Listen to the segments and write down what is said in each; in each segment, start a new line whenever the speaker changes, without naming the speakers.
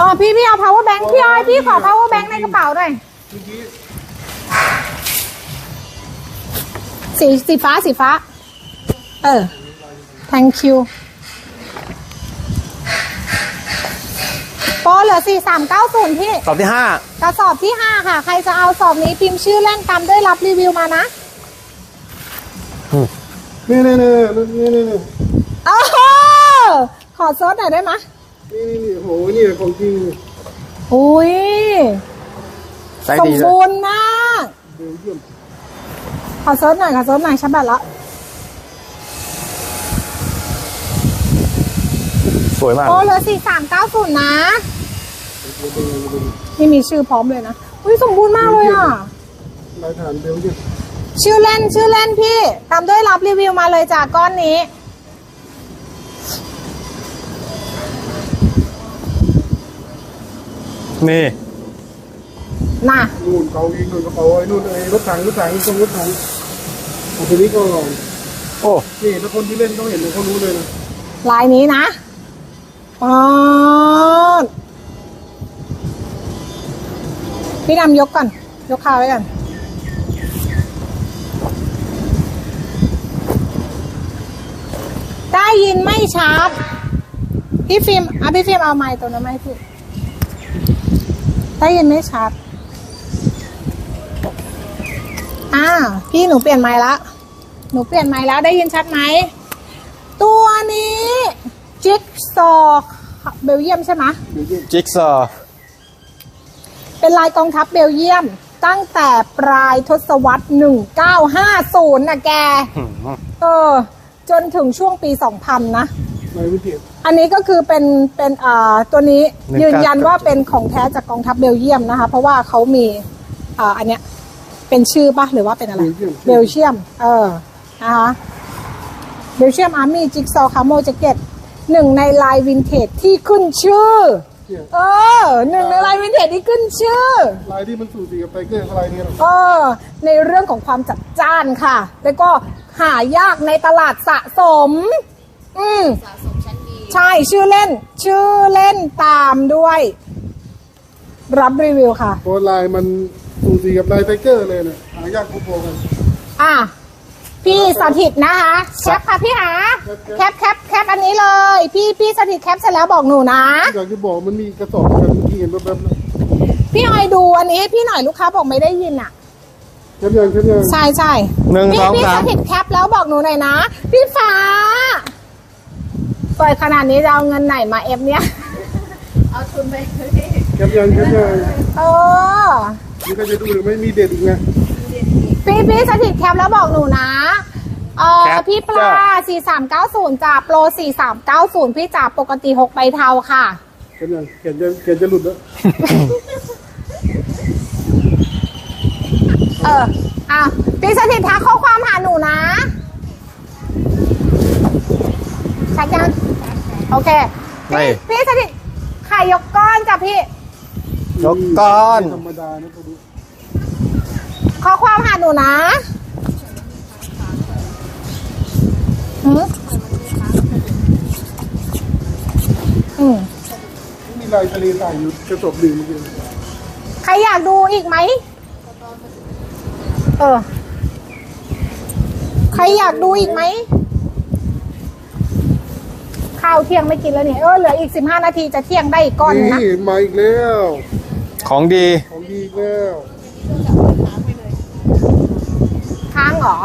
อ๋อพี่พี่เอา power bank พี่ออยพี่ขอ power bank ในกระเป๋าหน่อย
เมื่อกี้
สีสีฟ้าสีฟ้า เออ thank you โปรเหลือ4390พี่
สอบที่ห้าก
ระสอบที่5ค่ะ ใครจะเอาสอบนี้พิมพ์ชื่อเล่นตามด้วยรับรีวิวมานะ
นี่นี่นี่นี่นี่นี่
โอ้โหขอโซดหน่อยได้ไหมย
นี่นี่นี่โหนี่ของจริง
อุ้ย
ใจ
สม
ดีเลย
บูรณ์มาก
เบลเยี่ยม
ขอโซดหน่อยขอโซดหน่อยชับบัตรละ
สวยมาก
โปรเหลือ4390นะ นี่มีชื่อพร้อมเลยนะอุ้ยสมบูรณ์มากเลยอะ
ลายฐานเบลเยี่ยม
ชื่อเล่นชื่อเล่นพี่ ตามด้วยรับรีวิวมาเลยจากก้อนนี้
นี่
น่ะ
นู่นเขาอีกนู่นกระเป๋าไอ้นู่นไอ้รถถังรถถังตรงรถถังเอาตัวนี้ก็ลอง
โอ้
นี่ถ้าคนที่เล่นต้องเห็นเลยเขารู้เลยนะ
ลายนี้นะปอดพี่ดำยกก่อน ยกขาไว้ก่อนได้ยินไม่ชัดพี่ฟิล์มอะพี่ฟิล์มเอาไม้ตัวนั้นไหมา ให้พี่ได้ยินไม่ชัด อ่า พี่หนูเปลี่ยนไม้ละ หนูเปลี่ยนไม้แล้วได้ยินชัดไหม ตัวนี้จิ๊กซอว์เบลเยียมใช่ไหม
เบลเยี่ยม
จิ๊กซอว์
เป็นลายกองทัพเบลเยียม ตั้งแต่ปลายทศวรรษ 1950นะแก
หืม
เออ จนถึงช่วงปี 2000 นะ
ลายวิเศษ
อันนี้ก็คือเป็นเป็นอ่าตัวนี้ยืนยันว่าเป็นของแท้จากกองทัพเบลเยียมนะคะ เพราะว่าเขามีอ่าอันเนี้ยเป็นชื่อปะหรือว่าเป็นอะไรเบลเชียมเออนะคะเบลเชียมอาร์มี่จิ๊กซอว์คาโมแจ็คเก็ตหนึ่งในลายวินเทจที่ขึ้นชื่อ
เนี่ย
เออหนึ่งในลายวินเทจที่ขึ้นชื่อ
ลายที่มันสูสีกับไทเกอร์ลายนี้หรอ
เออในเรื่องของความจัดจ้านค่ะ แล้วก็หายากในตลาดสะสม อืมใช่ชื่อเล่น ชื่อเล่นตามด้วย รับรีวิวค่ะ
เพราะลายมันสูสีกับลายไทเกอร์เลยนะหายากพอๆกัน
อะ พี่สถิตนะคะ แคปค่ะพี่หา แคปแคปแคปอันนี้เลย พี่พี่สถิตแคปเสร็จแล้วบอกหนูนะ
อยากจะบอกมันมีกระสอบกันเมื่อกี้เห็นแบบๆนะ
พี่ออยดูอันนี้ให้พี่หน่อยลูกค้าบอกไม่ได้ยินอะ
แค่ยังแค่ยัง
ใช่ใช่
หนึ่ง
พี่
สอง
พี่
สา
ส
ม
ถิตแคปแล้วบอกหนูหน่อยนะ พี่ฟ้า สวยขนาดนี้จะเอาเงินไหนมาเอฟเนี่ย
แค่ยังแค่ยัง
เออ
นี่ก็จะดูหรือไม่มีเด็ดอีกไง
พี่พี่สถิตแคปแล้วบอกหนูนะเออ
แคป
พี่ปลา 4390จ่าโปร 4390 พี่จ่าปกติ 6 ใบเทาค่ะ
แค่ยังเขียนจะเขียนจะหลุดแล้ว
เอออะพี่สถิตทักข้อความหาหนูนะ ชัดยัง โอเค
ไม่
พี่สถิตไข่ยกก้อนจ้ะพี่
ยกก้อน
ธรรมดานะตัวนี้
ข้อความหาหนูนะหืมอืม
มีลายทะเลใส่อยู่กระสอบหนึ่งเมื่อกี้
ใครอยากดูอีกไหม เออ ใครอยากดูอีกไหมข้าวเที่ยงไม่กินแล้วเนี่ยเออเหลืออีกสิบห้านาทีจะเที่ยงได้อีกก้อนหนึ่งนะ
นี่มาอีกแล้ว
ของดี
ของดีอีกแล้ว
ค้างเหรอ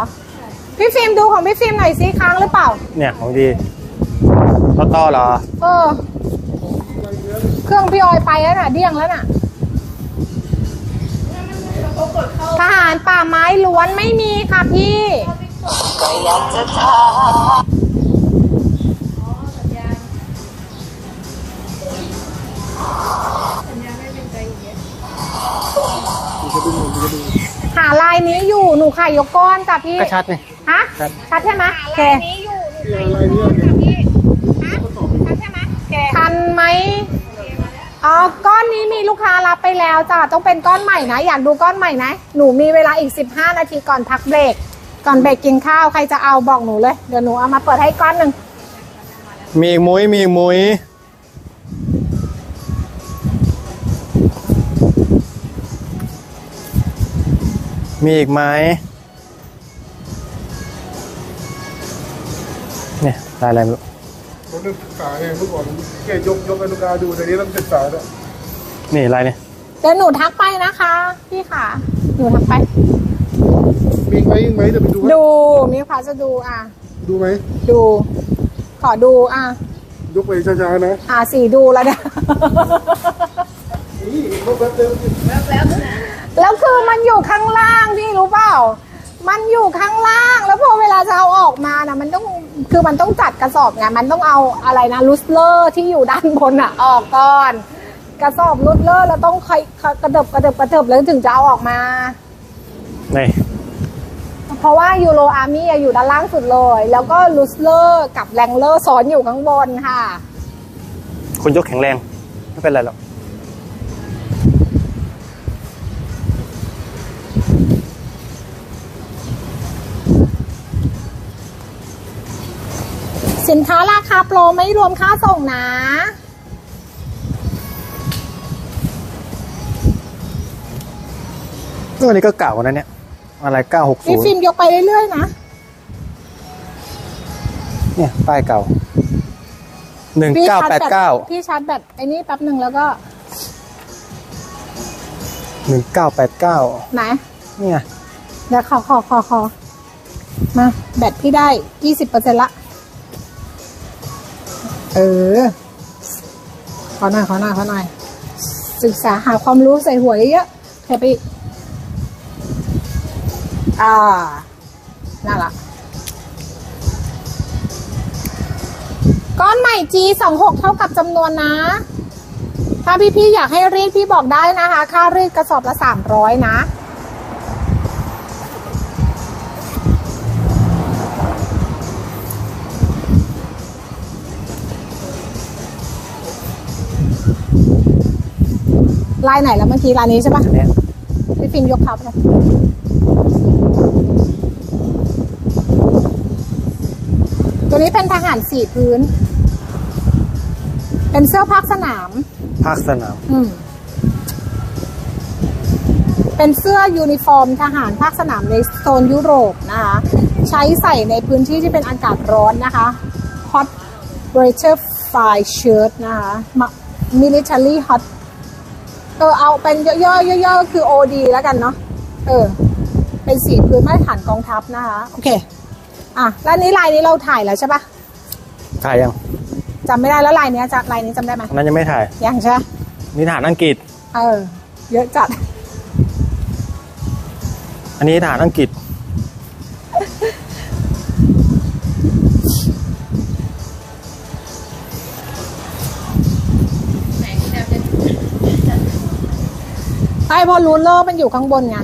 พี่ฟิล์มดูของพี่ฟิล์มหน่อยสิค้างหรือเปล่า
เนี่ยของดีต่อต่อเหรอ
เออ เครื่องพี่ออยไปแล้วน่ะ เดี้ยงแล้วน่ะทหารป่าไม้ล้วนไม่มีค่ะพี่ หาลายนี้อยู่หนูขายยกก้อนจ้ะพี่
ก็ชัดนี่
ฮะ
ครับ
ชัดใช่ไหมโอเค
ที่อะไรเนี่ยเนี่ยกระสอบ
ทันไหมอ๋อ ก้อนนี้มีลูกค้ารับไปแล้วจ้ะต้องเป็นก้อนใหม่นะ อยากดูก้อนใหม่นะ หนูมีเวลาอีก 15 นาทีก่อนพักเบรก ก่อนเบรกกินข้าว ใครจะเอาบอกหนูเลย เดี๋ยวหนูเอามาเปิดให้ก้อนหนึ่ง
มีอีกมุ้ยมีอีกมุ้ย มีอีกไหมเนี่ยลายอะไรไม่รู้
ผมเริ่มศึกษาเองเมื่อก่อนแค่ยกยกอนุกาดูแต่นี้เริ่มศึกษาแล้ว
นี่ลายเนี่ย
เดี๋ยวหนูทักไปนะคะ พี่ค่ะ หนูทักไป
มีไหมไหมจะไปดูไหม
ดูมีพาจะดูอะ
ดูไหม
ดู ขอดูอะ
ยกไปช้าๆนะ
อะสีดูแล้วเนี่ย
นี่ยกแป๊บเดียว
แล้ว คือมันอยู่ข้างล่างพี่รู้เปล่า มันอยู่ข้างล่างแล้วพอเวลาจะเอาออกมานะมันต้องคือมันต้องจัดกระสอบไงมันต้องเอาอะไรนะลูสเลอร์ที่อยู่ด้านบนอะออกก่อน กระสอบลูสเลอร์แล้วต้องค่อยกระเดบกระเดบกระเดบแล้วถึงจะเอาออกมา
นี่
เพราะว่ายูโรอาร์มี่อยู่ด้านล่างสุดเลย แล้วก็ลูสเลอร์กับแรงเลอร์ซ้อนอยู่ข้างบนค่ะ
คนยกแข็งแรง ไม่เป็นไรหรอก
สินค้าราคาโปรไม่รวมค่าส่งนะ
ตัวนี้ก็เก่านะเนี่ย อะไรเก้าหกศู
พี่
นย์
ฟิล์มยกไปเรื่อยๆนะ
เนี่ย ป้ายเก่าหนึ่ง
พี่
เก้า
ชา
แป
ร์จ
ด
แบต
เก้า
พี่ชาร์จแบตไอ้นี่แป๊บหนึ่งแล้วก็
หนึ่งเก้าแปดเก้า
ไหน
เนี่ย
เดี๋ยวขอขอขอขอ มา แบตพี่ได้ยี่สิบเปอร์เซ็นละ เออ ขอหน่อย ขอหน่อย ขอหน่อย ศึกษาหาความรู้ใส่หัวเยอะๆเทไปอีกอ่า น่าละก้อนใหม่ G สองหกเท่ากับจำนวนนะ ถ้าพี่ๆอยากให้รีดพี่บอกได้นะคะ ค่ารีดกระสอบละสามร้อยนะ ลายไหนแล้วเมื่อกี้ลายนี้ใช่ปะ
อันเนี้ย
พี่ฟิล์มยกเท้าไปเลยตัวนี้เป็นทหารสี่พื้น เป็นเสื้อพักสนาม
ภาคสนาม
อืม เป็นเสื้อยูนิฟอร์มทหารภาคสนามในโซนยุโรปนะคะ ใช้ใส่ในพื้นที่ที่เป็นอากาศร้อนนะคะ hot breather fly shirt นะคะ Ma- military hot เออเอาเป็นย่อๆย่อๆก็คือ OD แล้วกันเนาะเออ เป็นสีพื้นมาตรฐานกองทัพนะคะ โอเค อะแล้วนี้ลายนี้เราถ่ายแล้วใช่ปะ
ถ่ายยัง
จำไม่ได้แล้วลายเนี้ยจะลายนี้จำได้ไหม
อันนั้นยังไม่ถ่าย
ยังใช่ปะ
นี่ฐานอังกฤษ
เออ เยอะจัด
อันนี้ฐานอังกฤษ
ใช่เพราะรูลเลอร์มันอยู่ข้างบนไง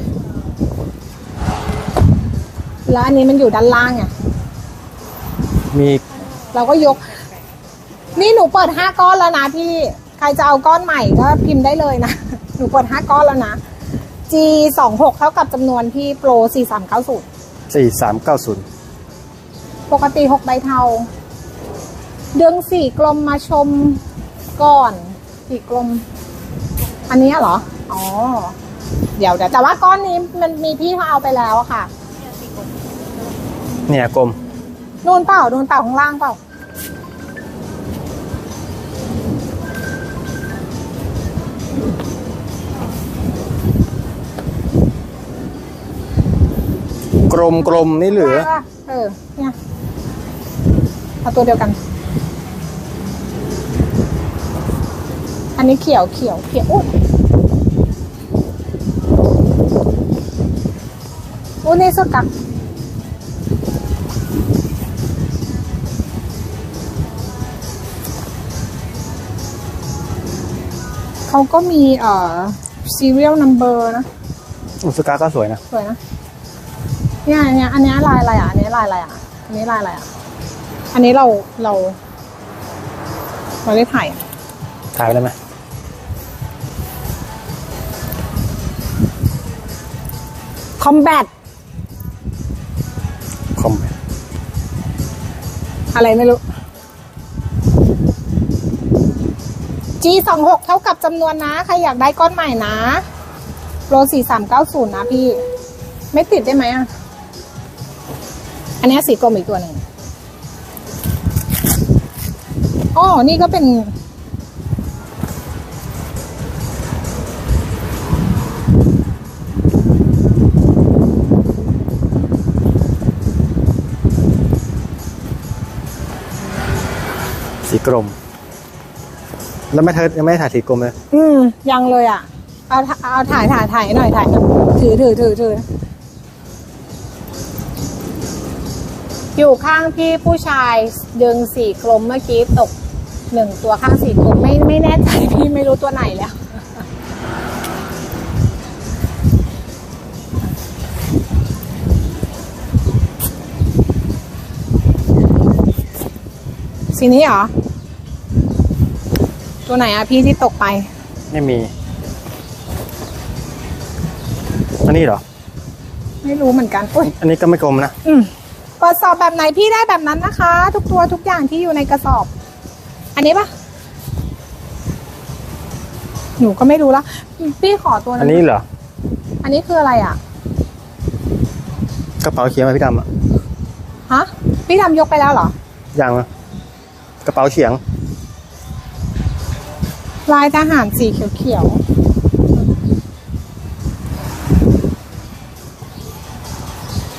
แล้วอันนี้มันอยู่ด้านล่างไง
มี
เราก็ยก นี่หนูเปิดห้าก้อนแล้วนะพี่ ใครจะเอาก้อนใหม่ก็พิมพ์ได้เลยนะ หนูเปิดห้าก้อนแล้วนะ G สองหกเท่ากับจำนวนพี่โปรสี่สามเก้าศูนย์
สี่สามเก้าศูนย์
ปกติหกใบเทาเดืองสี่กลมมาชมก่อน สี่กลม อันนี้เหรอ อ๋อ เดี๋ยวเดี๋ยวแต่ว่าก้อนนี้มันมีพี่เขาเอาไปแล้วอะค่ะ
เนี่ยกลม
นูนเปล่านูนเปล่าข้างล่างเปล่า
กลมกลมนี่เหลือ
ได้ปะเออ เนี่ย เอาตัวเดียวกัน อันนี้เขียวเขียวเขียวอุ๊ย อุ๊ยนี่สุดกักเขาก็มีเอ่อ serial number นะ
อุสกาก็สวยนะ
สวยนะเนี่ยอันเนี้ยอันเนี้ยลายอะไรอะ อันนี้ลายอะไรอะ อันนี้ลายอะไรอะ อันนี้เราเรา เราได้ถ่ายอะ
ถ่ายไปได้ไหม
คอมแบท
คอม
อะไรไม่รู้ G สองหกเท่ากับจำนวนนะ ใครอยากได้ก้อนใหม่นะโรสี่สามเก้าศูนย์นะพี่ ไม่ติดได้ไหมอะ อันนี้สีกรมอีกตัวหนึ่งอ๋อนี่ก็เป็น
สีกรม แล้วไม่เธอยังไม่ได้ถ่ายสีกรมเลย
อืม ยังเลยอะ เอาเอาถ่ายถ่ายถ่ายหน่อยถ่ายหน่อยถือถือถือถือ อยู่ข้างพี่ผู้ชายดึงสีกลมเมื่อกี้ตกหนึ่งตัวข้างสีกลมไม่ไม่แน่ใจพี่ไม่รู้ตัวไหนแล้ว สีนี้เหรอ ตัวไหนอะพี่ที่ตกไป
ไม่มี อันนี้เหรอ
ไม่รู้เหมือนกันอุ้ย
อันนี้ก็ไม่กลมนะ
อืมกระสอบแบบไหนพี่ได้แบบนั้นนะคะ ทุกตัวทุกอย่างที่อยู่ในกระสอบ อันนี้ปะหนูก็ไม่รู้ละพี่ขอตัว
อั
นั้นน
นี้เหรอ
อันนี้คืออะไรอะ
กระเป๋าเขียงมาพี่ดำอะ
ฮะ พี่ดำยกไปแล้วเหรอ
ยังอะ กระเป๋าเฉียง
ลายทหารสีเขียวๆ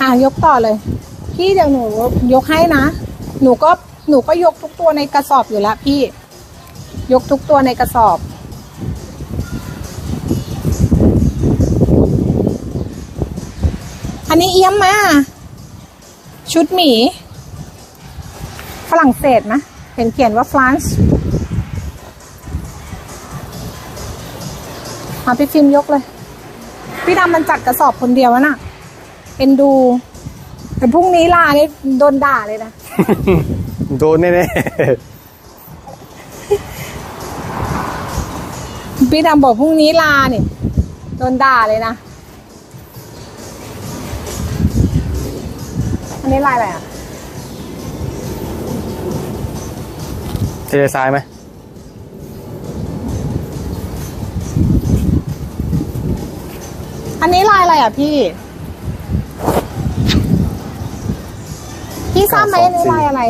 อะยกต่อเลย พี่เดี๋ยวหนูยกให้นะ หนูก็หนูก็ยกทุกตัวในกระสอบอยู่แล้วพี่ ยกทุกตัวในกระสอบอันนี้เอี้ยมมา ชุดหมี ฝรั่งเศสนะ เห็นเขียนว่าฟรานซ์เอาพี่ฟิล์มยกเลย พี่ดำมันจัดกระสอบคนเดียวอะน่ะ เอ็นดู แต่พรุ่งนี้ลาเนี่ยโดนด่าเลยนะ
โดนแน่
พี่ดำบอกพรุ่งนี้ลาเนี่ยโดนด่าเลยนะ อันนี้ลายอะไรอะ
เทเลทรายไหม
อันนี้ลายอะไรอะพี่ พี่ทราบไหมอันนี้ลายอะไร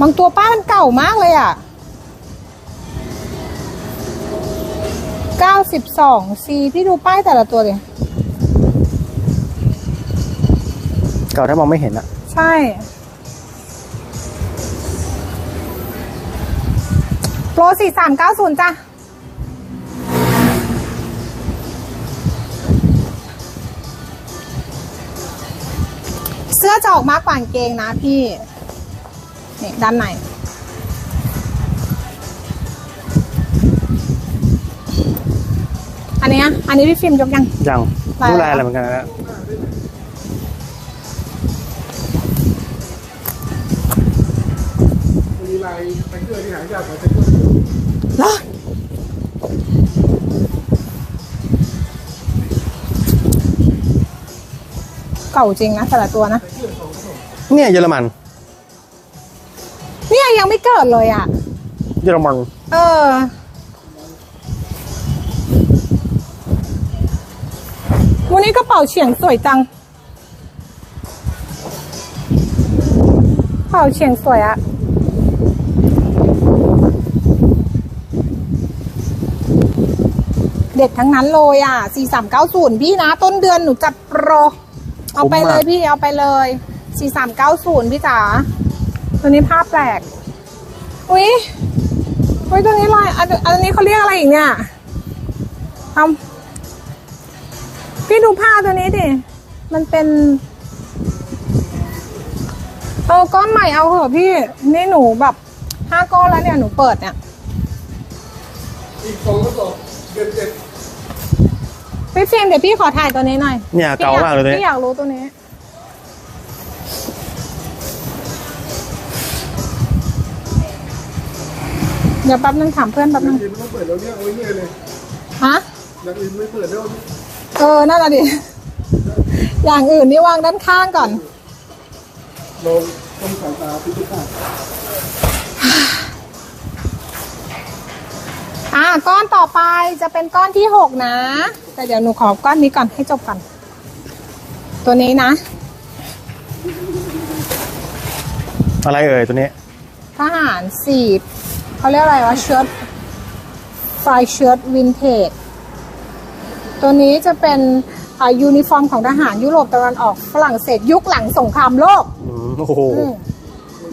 บางตัวป้ายมันเก่ามากเลยอะ 92 C พี่ดูป้ายแต่ละตัวเลย
เก่าถ้ามองไม่เห็นอะ
ใช่ โปร 4390 จ้ะ เสื้อจะออกมากกว่ากางเกงนะพี่ นี่ด้านใน นเนี้ยอันนี้พี่ฟิล์มยกยัง
ยัง
ลายอะไร
รู้ลายอะไรเหมือนกันนะ
มีลายแตงเกอร์ที่หายากกว่าแตงเกอร์
เหรอเก่าจริงนะแต่ละตัวนะ
เนี่ยเยอรมัน
เนี่ยยังไม่เกิดเลยอะ
เยอรมัน
เออ วันนี้กระเป๋าเฉียงสวยจัง กระเป๋าเฉียงสวยอะเด็ดทั้งนั้นเลยอะ 4390 พี่นะ ต้นเดือนหนูจัดโปร เอาไปเลยพี่เอาไปเลย 4390 พี่จ๋า ตัวนี้ภาพแปลก อุ้ยอุ้ยตัวนี้ลายอันอันนี้เขาเรียกอะไรอีกเนี่ยทำ พี่ดูผ้าตัวนี้ดิ มันเป็น เออก้อนใหม่เอาเหอะพี่ นี่หนูแบบห้าก้อนแล้วเนี่ยหนูเปิดเนี่ย
อีกสองกระสอบเดือนเจ็ด
พี่ฟิล์มเดี๋ยวพี่ขอถ่ายตัวนี้หน่อย
เนี่ยเก่ามากเลยตัว
พี่
นี้
อยากรู้ตัวนี้ เดี๋ยวแป๊บนึงถามเพื่อนแป๊บ
อ
นึ
ย่างงอื่นไม่ต้องเปิดแล้วเนี่ยเอาไว้เนี่ยเลย
ฮะ
อย่างอื่นไม่เปิดแล้ว
เออ นั่นแหละดิ อย่างอื่นนี่วางด้านข้างก่อน
เราต้องสายตาพิจิตร
อ่าก้อนต่อไปจะเป็นก้อนที่หกนะ แต่เดี๋ยวหนูขอก้อนนี้ก่อนให้จบก่อน ตัวนี้นะ
อะไรเอ่ยตัวนี้
ทหารสีบเขาเรียกอะไรวะเชิ้ตไฟเชิ้ตวินเทจ ตัวนี้จะเป็นอ่ายูนิฟอร์มของทหารยุโรปตะวันออกฝรั่งเศสยุคหลังสงครามโลก
อืมโอ้โห
อืม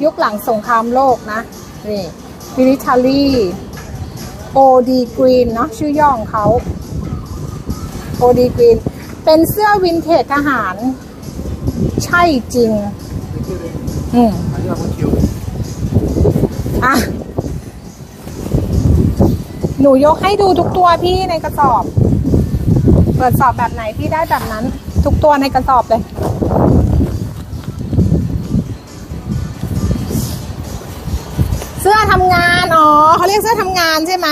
ยุคหลังสงครามโลกนะนี่มิลิ t ารีโอดีกรีนเนาะชื่อย่อของเขาโอดีกรีนเป็นเสื้อวินเทจทหาร ใช่จริง อืม
อันนี้มันคิว
อะหนูยกให้ดูทุกตัวพี่ในกระสอบ เปิดสอบแบบไหนพี่ได้แบบนั้น ทุกตัวในกระสอบเลยเสื้อทำงาน อ๋อเขาเรียกเสื้อทำงานใช่ไหม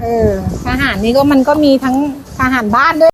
เออทหารนี่ก็มันก็มีทั้งทหารบ้านด้วย